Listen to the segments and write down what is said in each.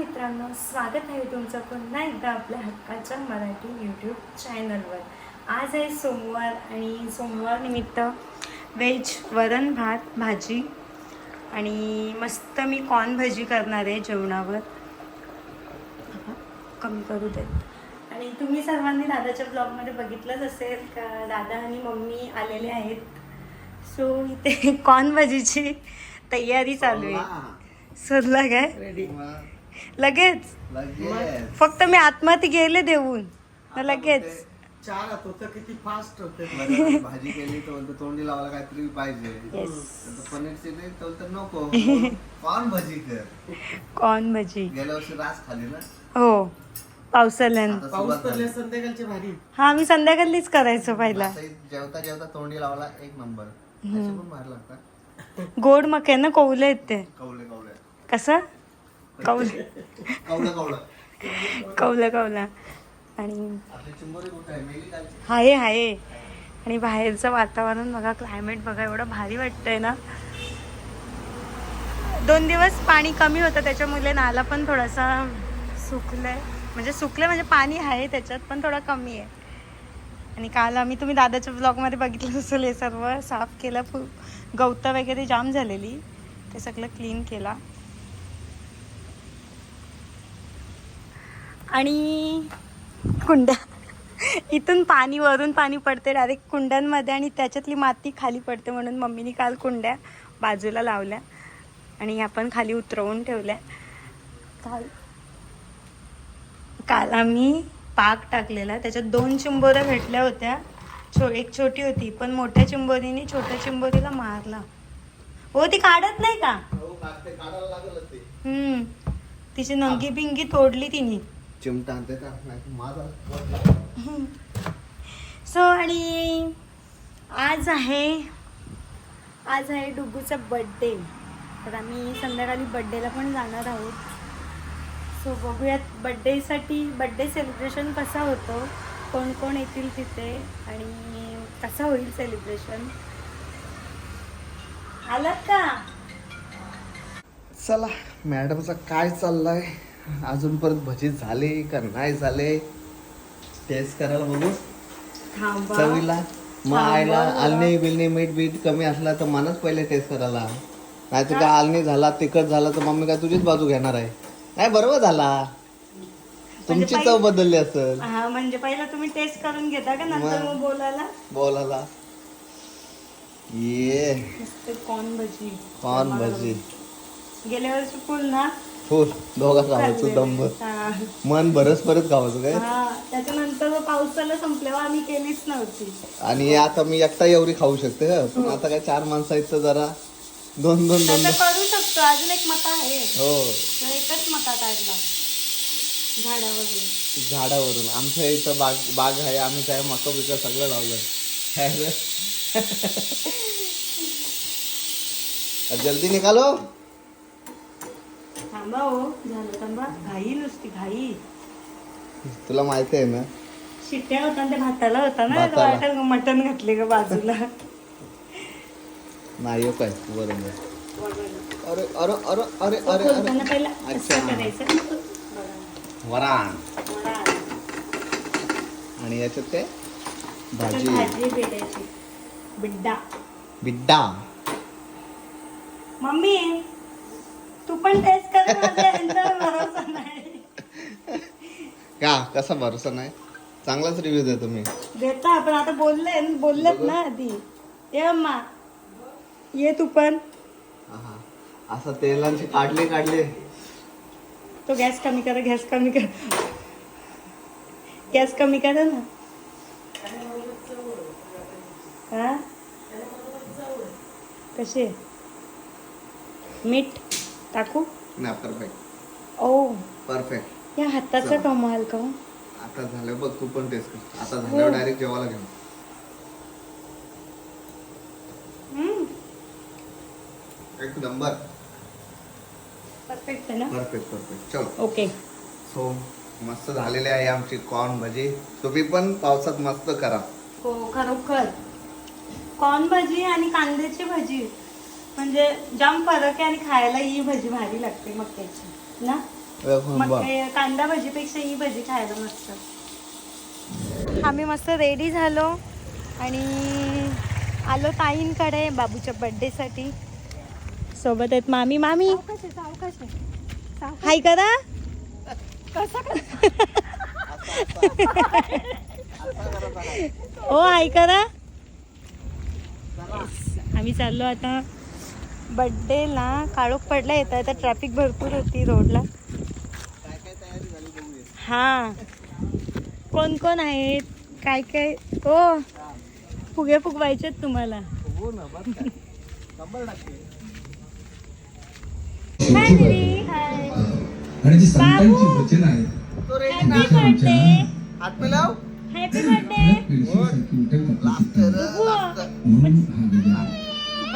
मित्रांनो स्वागत आहे तुमचं पुन्हा एकदा आपल्या हक्काच्या मराठी यूट्यूब चॅनलवर आज आहे सोमवार आणि सोमवार निमित्त व्हेज वरण भात भाजी आणि मस्त मी कॉर्न भजी करणार आहे जेवणावर. कमी करू देत. आणि तुम्ही सर्वांनी दादाच्या ब्लॉगमध्ये बघितलंच असेल का? दादा आणि मम्मी आलेले आहेत. सो इथे कॉर्न भजीची तयारी चालू आहे. सरला काय? रेडी लगेच. लगेच. फक्त मी आत्महत्या गेले देऊन. मग लगेच. चार होतं किती फास्ट होते. भाजी केली तर म्हणतो तोंडी लावायला काहीतरी पाहिजे. नंतर पनीर चिली तर म्हणतो नको. कोण भाजी कर. कॉर्न भजी. गेल्या वर्षी रास खाली ना? हो. पावसाळ्यान आता पाऊस सुरुवात झाली. पडल्या संध्याकाळची भारी हा मी संध्याकाळीच करायचो पहिला. जेवता जेवता तोंडी लावायला एक नंबर. पण लागतात गोड मके ना कौले आहेत ते. कवले कवले कसं? कौले. कौलं कौला. आणि आहे? हाये हाये. आणि बाहेरचं वातावरण बघा क्लायमेट बघा एवढं भारी वाटतंय ना. दोन दिवस पाणी कमी होतं त्याच्यामुळे नाला पण थोडासा सुकलाय. म्हणजे सुकलं म्हणजे पाणी आहे त्याच्यात पण थोडा कमी आहे. आणि काल आम्ही तुम्ही दादाच्या ब्लॉगमध्ये बघितलं असेल हे सर्व साफ केलं. फु गवतं वगैरे जाम झालेली. ते सगळं क्लीन केला. आणि कुंड्या इथून पाणी वरून पाणी पडते डायरेक्ट कुंड्यांमध्ये आणि त्याच्यातली माती खाली पडते म्हणून मम्मीने काल कुंड्या बाजूला लावल्या आणि ह्या पण खाली उतरवून ठेवल्या. काल काल आम्ही पाक टाकलेला. त्याच्यात दोन चिंबोऱ्या भेटल्या होत्या. छो एक छोटी होती पण मोठ्या चिंबोरीने छोट्या चिंबोरीला मारला. हो ती काढत नाही का? हो हम्म. तिची नंगी बिंगी तोडली तिने. चिमटा आणते का? नाही माझा सो आणि आज आहे आज आहे डुगूचा बड्डे तर आम्ही संध्याकाळी बड्डेला पण जाणार आहोत. सो बघूयात बड्डेसाठी बड्डे सेलिब्रेशन कसा होतो कोण कोण येतील तिथे आणि कसं होईल सेलिब्रेशन आलात का? चला मॅडमचा काय चाललाय? अजूनपर्यंत भजी झाले का नाही झाले? टेस्ट करायला बघू. चवीला. मग जरा. आलणी बिलणी मीठ बीठ कमी असला तर मनच पहिले टेस्ट करायला. नाही तर काय आलणी झाला तिखट झाला तर मम्मी काय तुझीच बाजू घेणार आहे. नाही बरोबर झाला. तुमची पहिले- चव बदलली असेल. हा म्हणजे पहिला तुम्ही टेस्ट करून घेता का नंतर मग. बोलायला? बोलायला. ये. कॉर्न भजी. कॉर्न भजी. गेल्या वर्षी फुल ना. फुल दोघा खावायचं दंब हा. मन भरस परत खावायचं काय? हा त्याच्यानंतर पावसाला संपल्यावर आम्ही केलीच नव्हती. आणि आता मी एकटा एवढी खाऊ शकते हं. पण आता काय चार माणसं आहेत तर जरा दोन दोन दोन. करू शकतो. अजून एक मका आहे. हो. तो एकच मका काढला. झाडावरून. झाडावरून. आमच्या इथं बाग बाग आहे. आम्ही काय मका बिका सगळं लावलं काय रे? जल्दी निघालो? थांबा हो झालं थांबा. घाई नुसती घाई. तुला माहिती आहे ना? शिट्ट्या होता ते भाताला होता ना भाताला. वाटत मटण घातले का बाजूला. नाही हो काय? बरोबर अरे अरे अरे अरे अरे खोलताना अरे पहिला अच्छा. असं करायचं. बघा. वराण. मला आणि याच्यात काय? भाजी भाजी. भाजी भेटायची. बिड्डा. बिड्डा. मम्मी तू पण टेस्ट कर माझ्या यांच्यावर भरोसा नाही. का? कसा भरोसा नाही? चांगलाच रिव्ह्यू देतो मी देता पण आता बोलले बोललेत ना आधी. ये अम्मा. ये तू पण. आहा. असं तेलांचे काढले काढले. तो गॅस कमी कर गॅस कमी कर. गॅस कमी करा ना. हा? कसे? मीठ? टाकू? नाही परफेक्ट ओ. परफेक्ट या हाताचा कमाल का आता झालं बघ तू पण टेस्ट कर. आता झाल्यावर डायरेक्ट जेवायला घेऊ हम्म. एक नंबर परफेक्ट आहे ना? परफेक्ट परफेक्ट चलो. ओके सो मस्त झालेली आहे आमची कॉर्न भजी. तुम्ही पण पावसात मस्त करा. हो खरोखर. कॉर्न भजी आणि कांद्याची भजी. म्हणजे जाम फरक आहे आणि खायला ही भजी भारी लागते मक्याची ना. हे कांदा भजीपेक्षा ही भजी खायला मस्त. आम्ही मस्त रेडी झालो आणि आलो ताईंकडे बाबूच्या बर्थडेसाठी सोबत आहेत मामी. मामी! हाय करा? हो हाय करा. आम्ही चाललो आता. बड्डेला काळोख पडला येत आता ट्रॅफिक भरपूर होती रोडला. हा. कोण कोण आहेत? काय काय? हो. फुगे फुगवायचेत तुम्हाला. हो आणि जी संतांची वचन रेडी हॅपी बर्थडे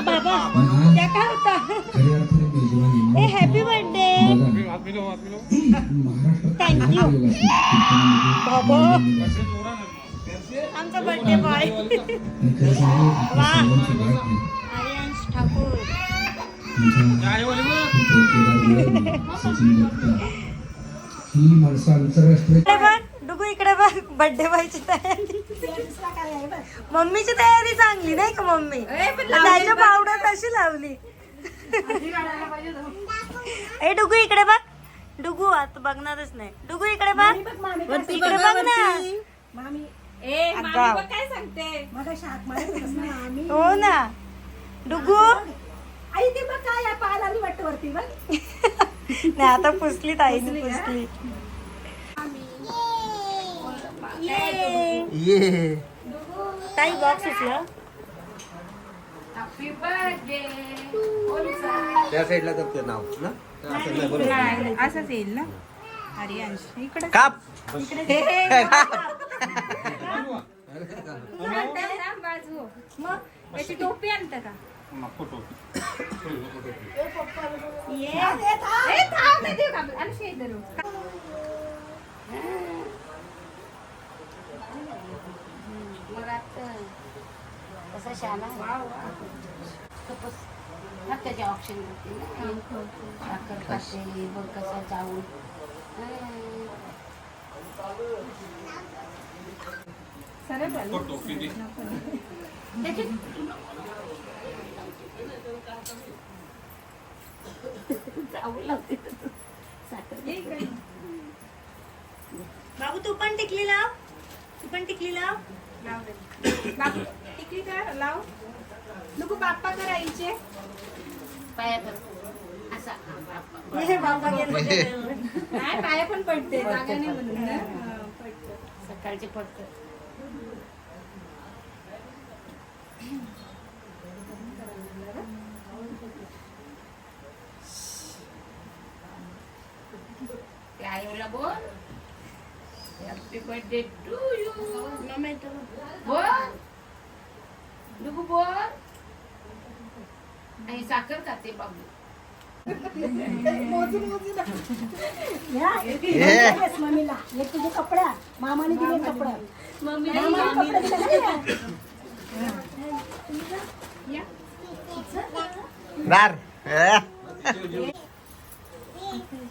बाबा त्या काय होता ए हॅपी बर्थडे कीर्तनामध्ये बाबा. आमचा बर्थडे बॉय वा. आर्यांश ठाकूर ही माणसं आंतरराष्ट्रीय इकडे बघ बर्थडे बॉयची तयारी. मम्मीची तयारी चांगली नाही का मम्मी? त्याच्या पावडर तशी लावली. ए डुगू इकडे बघ. डुगू आता बघणारच नाही. डुगू इकडे बघ. इकडे बघ ना. काय सांगते. हो ना. डुगू. आई ती बघ काय लागली वाटतं वरती बघ. नाही आता पुसली ताईने पुसली. ये. ताई बॉक्स उचलं त्या साईडला तर ते नाव ना? त्या साईडला बरोबर. असंच येईल ना? हरियांश इकडे. काप! बाजू. मग त्याची टोपी आणतं का? ये. ए, थांब देऊ का? कसा शाला मग त्याचे ऑप्शन होते ना. साखर खाते बघ कसा चावून. सरळ चालू. साखर बाबू तू पण टिकली लाव. तू पण टिकली लाव. बापू, टिकली कर लाव. नको बाप्पा करायचे पायात असा हे बाबा गेले. नाही पाया पण पडते जागा नाही म्हणून ना. पडते. सकाळचे पडतं ते आईला बोल. हॅपी बर्थडे टू यू बोल. डुगू बोल. आणि साखर खाते बाबू. ये मम्मीला. एक तुझे कपड्या मामाने दिले कपड्या मामाने कपडे दिले ना. दार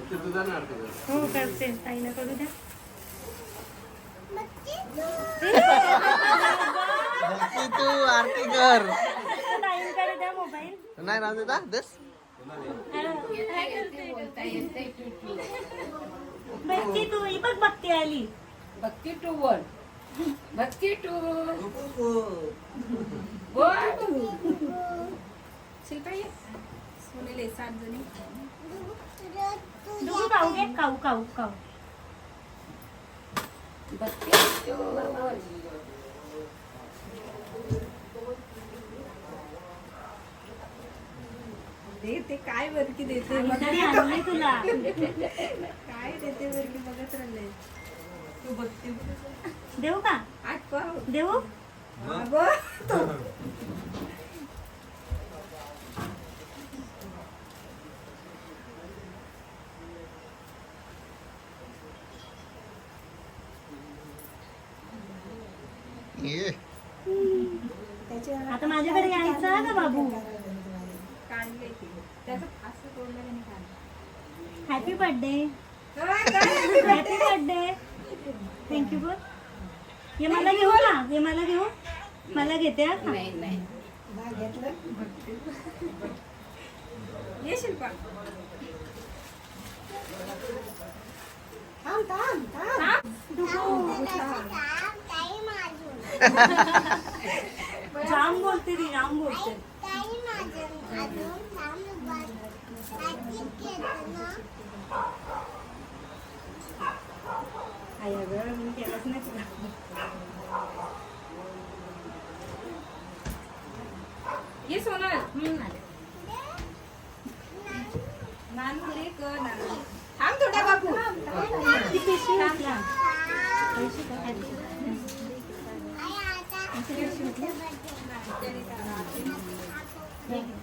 हो करते. ताईला करू द्या. भक्ती तू आरती कर. ताईंकडे द्या मोबाईल. नाही राहू देता दस भक्ती तू ही बघ भक्ती आली. Bhakti two one Bhakti two बोल. शिल्पा ये. सोनेले सात जणी. डुगू खाऊ घे खाऊ खाऊ खाऊ. भक्ती टू वन दे ते काय वरती देते आणली तुला. काय देते वरती? बघत राहिले तू बघते. देऊ का? आठ पाव देऊ? अगं, ये त्याच्या आता माझ्याकडे यायचा का बाबू? काढ काढले ते त्याचं असं तोडलं नाही काढलं हॅपी बर्थडे काय काय? हॅपी बर्थडे थँक्यू बोल हे मला घेऊ? ना हे मला घेऊ मला घेते हा? का? नाही नाही. ये शिल्पा. थांब थांब थांब. जाम बोलते ती जाम बोलते. आई अगं मी केलंच नाही तुला ये सोनल नानू ले क नानू थांब थोडा बापू ती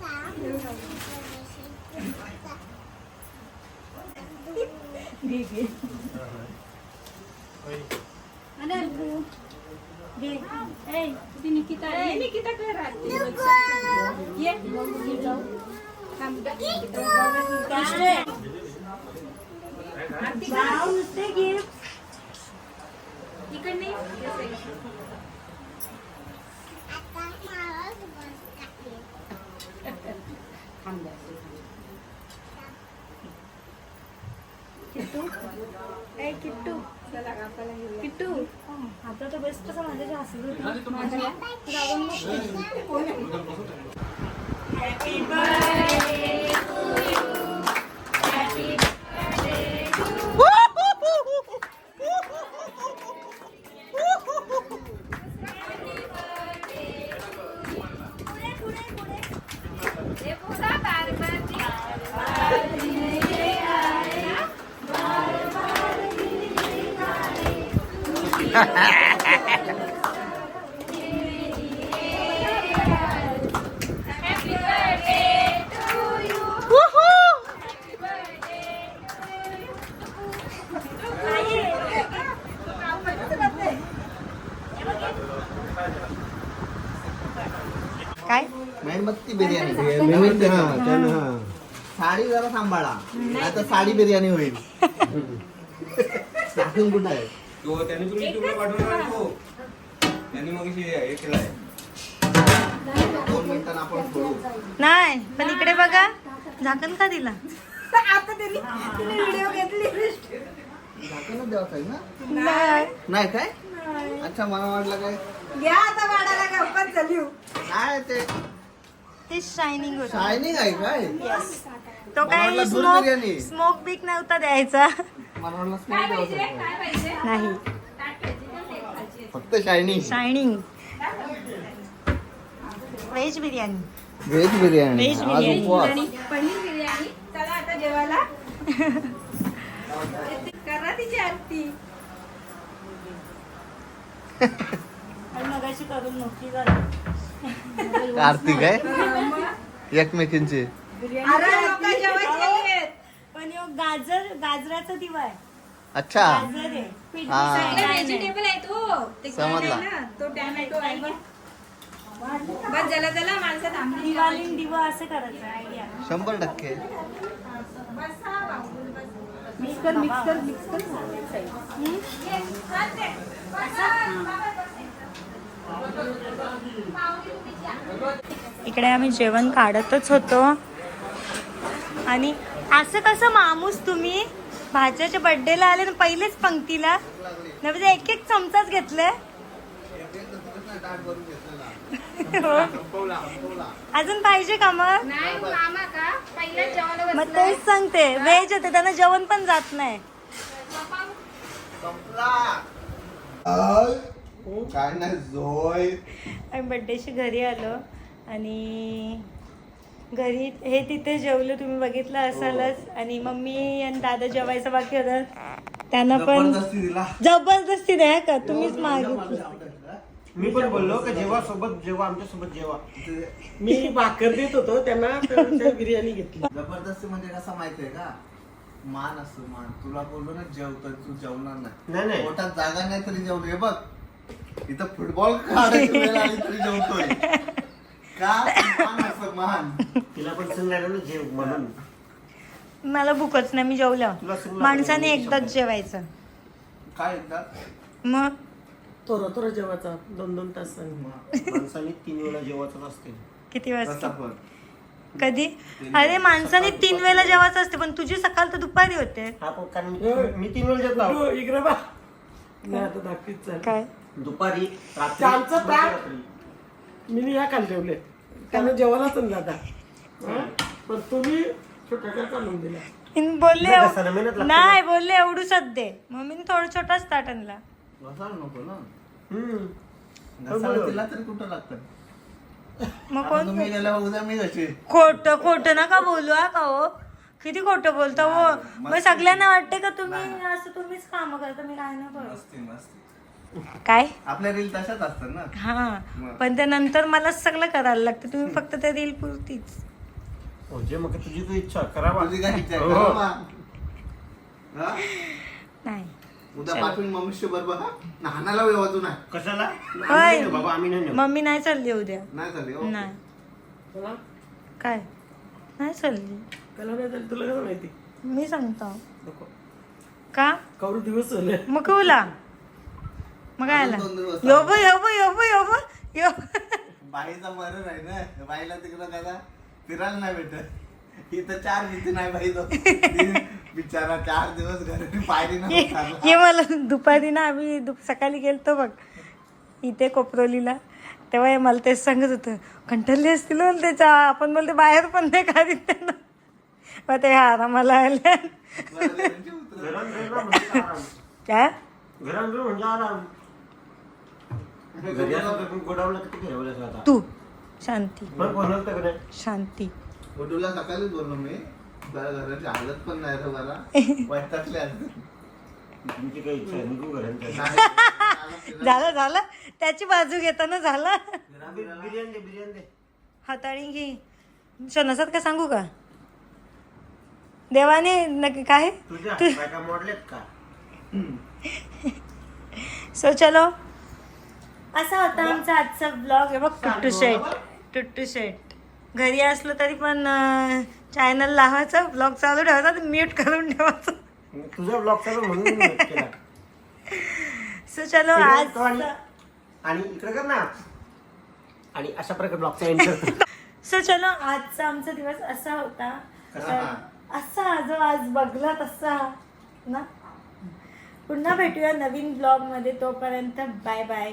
पिशवी उचला. घे घे अरे अर्पू. घे ए ती निकिता ये आहे. निकिता कर आरती ये थांब काय? जाऊ नुसते गिफ्ट इकडे ए किट्टू. चला कापायला घेऊया. किट्टू. आता तर बेस्ट कसं माझ्याशी हसत होती? माझ्या रागावून बिर्याणी. साडी जरा सांभाळा. तर साडी बिर्याणी होईल. टाकून कुठं आहे? तो त्याने तुला युट्यूबला पाठवला ना तो त्याने मग हे केलाय. दोन मिनिटांना आपण सोडू. नाही पण इकडे बघा. झाकण का दिला? आता त्यांनी तिने व्हिडिओ घेतली. झाकणच द्यावं आहे ना? नाही. नाही काय? अच्छा मला वाटलं काय? घ्या आता वाढायला गप्पा चालू. नाही ते? ते शायनिंग होत. शायनिंग आहे काय? तो मला काही वाटलं दूध स्मोक बिर्याणी. स्मोक बीक नव्हता द्यायचा. मला वाटलं स्मेल काय द्यावं पाहिजे? आहे. काय पाहिजे? नाही. ताट पाहिजे का प्लेट पाहिजे फक्त shining shining veg biryani. Veg biryani. Veg आज बिर्याणी. उपवास. आणि पनीर बिर्याणी. चला आता जेवायला. करा तिची आरती. मगाशी करून नोकरी झाली. आरती काय? एकमेकींची. अरे लोक जेवायचे पण ह्यो गाजर गाजराचा दिवा आहे. अच्छा. गाजर आहे. हा. व्हेजिटेबल आहे तो ते काय समजला. आहे ना तो टॅमॅटो आहे. बघ. बस जला जला माणसं थांबली. दिवाळी आणि दिवा असं करायचं आयडिया शंभर टक्के. बस. हा. बाबू, इकडे आम्ही जेवण काढतच होतो. आणि असं कसं मामूस तुम्ही? भाज्याच्या बर्थडेला आले ना पहिलेच पंक्तीला. नाही म्हणजे एक एक चमचाच घेतले. अजून पाहिजे का मग? नाही मामा का? पहिल्या जेवण मग तेच सांगते. व्हेज होते त्यांना जेवण पण जात नाही. काय नाही जोय आम्ही बड्डेशी घरी आलो आणि घरी हे तिथे जेवलो तुम्ही बघितलं असालच. आणि मम्मी आणि दादा जेवायचं बाकी होतं. त्यांना पण जबरदस्ती दिला. जबरदस्ती द्या का? तुम्हीच मागितलं मी पण बोललो का जेव्हा सोबत जेव्हा आमच्यासोबत जेव्हा. मी भाकर देत होतो त्यांना तर त्या बिर्याणी घेतली. जबरदस्ती म्हणजे कसा माहितीये का? मान असतो मान. तुला बोललो ना जेवतोय तू जेवणार नाही, नाही नाही. पोटात जागा नाही तरी जेवतो हे बघ. इथं फुटबॉल काढायची वेळ आली तरी जेवतोय. का? मान असतं मान तिला पण सांगायला ना जेव म्हणून. मला भूकच नाही मी जेवलं. तुला सुरू माणसाने लागली एकदाच. जेवायचं. काय एकदा? मग? थोडं थोडं जेवायचा दोन दोन तास माणसाने तीन वेळा जेवायचं असते. किती वाजता कधी? अरे माणसाने तीन वेळेला जेवायचं असते पण तुझी सकाळ तर दुपारी होते. हा पण कारण मी- मी तीन वेळा जेवतो. इकडे बा नाही आता दाखवीत चाल काय? दुपारी रात्री. मध्यरात्री. मी नाही या काल ठेवले. त्यानं जेवायलाच नाही दादा हं? पण तुम्ही छोट्या काढून दिला इन बोलले नाही, घासायला मेहनत लागते नाही बोलले एवढूच दे मम्मीने थोडं छोटाच ताट आणला घसायला नको ना. हम्म. घसायला तिला तरी कुठं लागतं? मग आता कोण तुम्ही गेल्यावर उद्या मी कशी खोट खोट नका बोलू हा का हो? किती खोटं बोलता हो? मग सगळ्यांना वाटते का तुम्ही? असं तुम्हीच काम करता मी काय ना करत. मस्ती मस्ती. काय? आपल्या रील तशाच असतात ना. हा. पण त्यानंतर मला सगळं करायला लागतं. तुम्ही फक्त त्या रील पुरतीच. हो, जे मग तुझी तू इच्छा करावा तुझी काय इच्छा आहे? हो. करा. हा? नाही. उद्या पाठवून मम्मीशी बरोबर हा. नानाला वाजू नाही कशाला? होय. आम्ही नाही बाबा आम्ही नाही नेऊ. मम्मी नाही चालली उद्या. नाही चालली हो. नाही. तुला? काय? नाही चालली. त्याला नाही झालं तुला कसं माहिती? मी सांगतो. नको. का? कवरू दिवस झाले. मग कवला मग काय आला? दिवस यो बो यो बो यो बो यो बो यो बाईचा बरं आहे ना. बाईला तिकडं कसा फिरायला नाही भेटत. इथं चार भीती नाही बाई तो. ती बिचारा चार दिवस घरी पायरी ये नाही. ये मला दुपारी ना आम्ही दुप सकाळी गेलतो बघ. इथे कोपरोलीला. तेव्हा हे मला तेच सांगत होतं कंटाळली असतील हो त्याच्या. आपण बोलते बाहेर पण नाही काढीत त्यांना मग ते आरामाला आले. म्हणजे. काय? म्हणजे आराम. किती आता? तू शांती. नाही शांती. गुड्डूला सकाळीच बोललो मी. तुला घराची हालत पण नाही रे मला वैतागले असते. तुमची काही इच्छा आहे निघू घरांच्या नाही. झालं झालं. त्याची बाजू घेताना झालं. बिर्याणी दे बिर्याणी दे. हाताळी घे. शनसात काय सांगू का? देवाने नक्की काय? तुझ्या बायका का? सो चलो. असा होता आमचा आजचा ब्लॉग आहे बघ टुट्टू शेट टुट्टू शेट घरी असलं तरी पण चॅनल लावायचं ब्लॉग चालू ठेवायचा म्यूट करून ठेवायचं. तुझा ब्लॉग चालू म्हणून मी mute केला. सो चलो इकडे तो आणि आज आणि इकडे कर ना. आणि अशा प्रकारे ब्लॉगचा एंड कर. सो चलो आजचा आमचा दिवस असा होता. तर असा जो आज बघला तसा ना? पुन्हा भेटूया नवीन ब्लॉगमध्ये. तोपर्यंत बाय बाय